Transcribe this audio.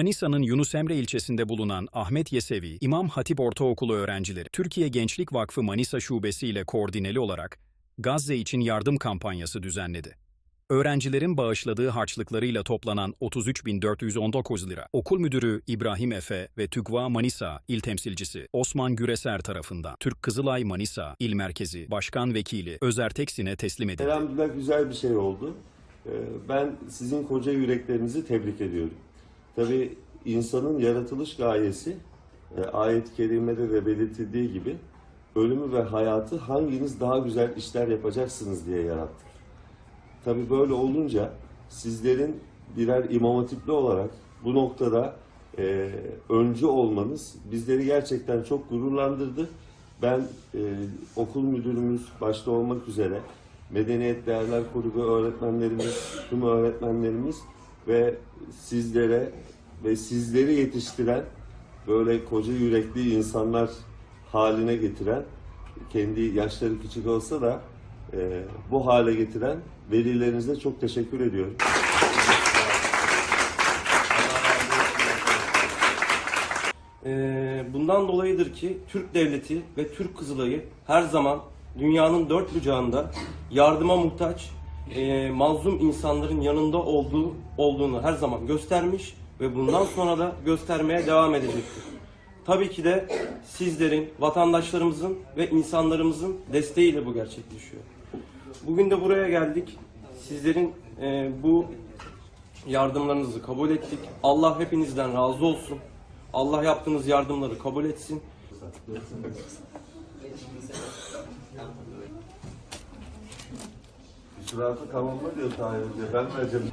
Manisa'nın Yunus Emre ilçesinde bulunan Ahmet Yesevi İmam Hatip Ortaokulu öğrencileri Türkiye Gençlik Vakfı Manisa Şubesi ile koordineli olarak Gazze için yardım kampanyası düzenledi. Öğrencilerin bağışladığı harçlıklarıyla toplanan 33.419 lira okul müdürü İbrahim Efe ve TÜGVA Manisa il temsilcisi Osman Güreser tarafından Türk Kızılay Manisa il merkezi başkan vekili Özer Teksin'e teslim edildi. Elhamdülillah güzel bir şey oldu. Ee, Ben sizin koca yüreklerinizi tebrik ediyorum. Tabii insanın yaratılış gayesi e, ayet-i kerimede de belirtildiği gibi ölümü ve hayatı hanginiz daha güzel işler yapacaksınız diye yarattık. Tabii böyle olunca sizlerin birer imam hatipli olarak bu noktada e, öncü olmanız bizleri gerçekten çok gururlandırdı. Ben e, okul müdürümüz başta olmak üzere Medeniyet Değerler Kulübü öğretmenlerimiz, tüm öğretmenlerimiz ve sizlere ve sizleri yetiştiren böyle koca yürekli insanlar haline getiren kendi yaşları küçük olsa da e, bu hale getiren velilerinize çok teşekkür ediyorum. Ee, bundan dolayıdır ki Türk Devleti ve Türk Kızılayı her zaman dünyanın dört bucağında yardıma muhtaç e, mazlum insanların yanında olduğu olduğunu her zaman göstermiş ve bundan sonra da göstermeye devam edecektir. Tabii ki de sizlerin, vatandaşlarımızın ve insanlarımızın desteğiyle bu gerçekleşiyor. Bugün de buraya geldik. Sizlerin e, bu yardımlarınızı kabul ettik. Allah hepinizden razı olsun. Allah yaptığınız yardımları kabul etsin. Şurası tamamla diyor Tahir Hoca. Ben vereceğim.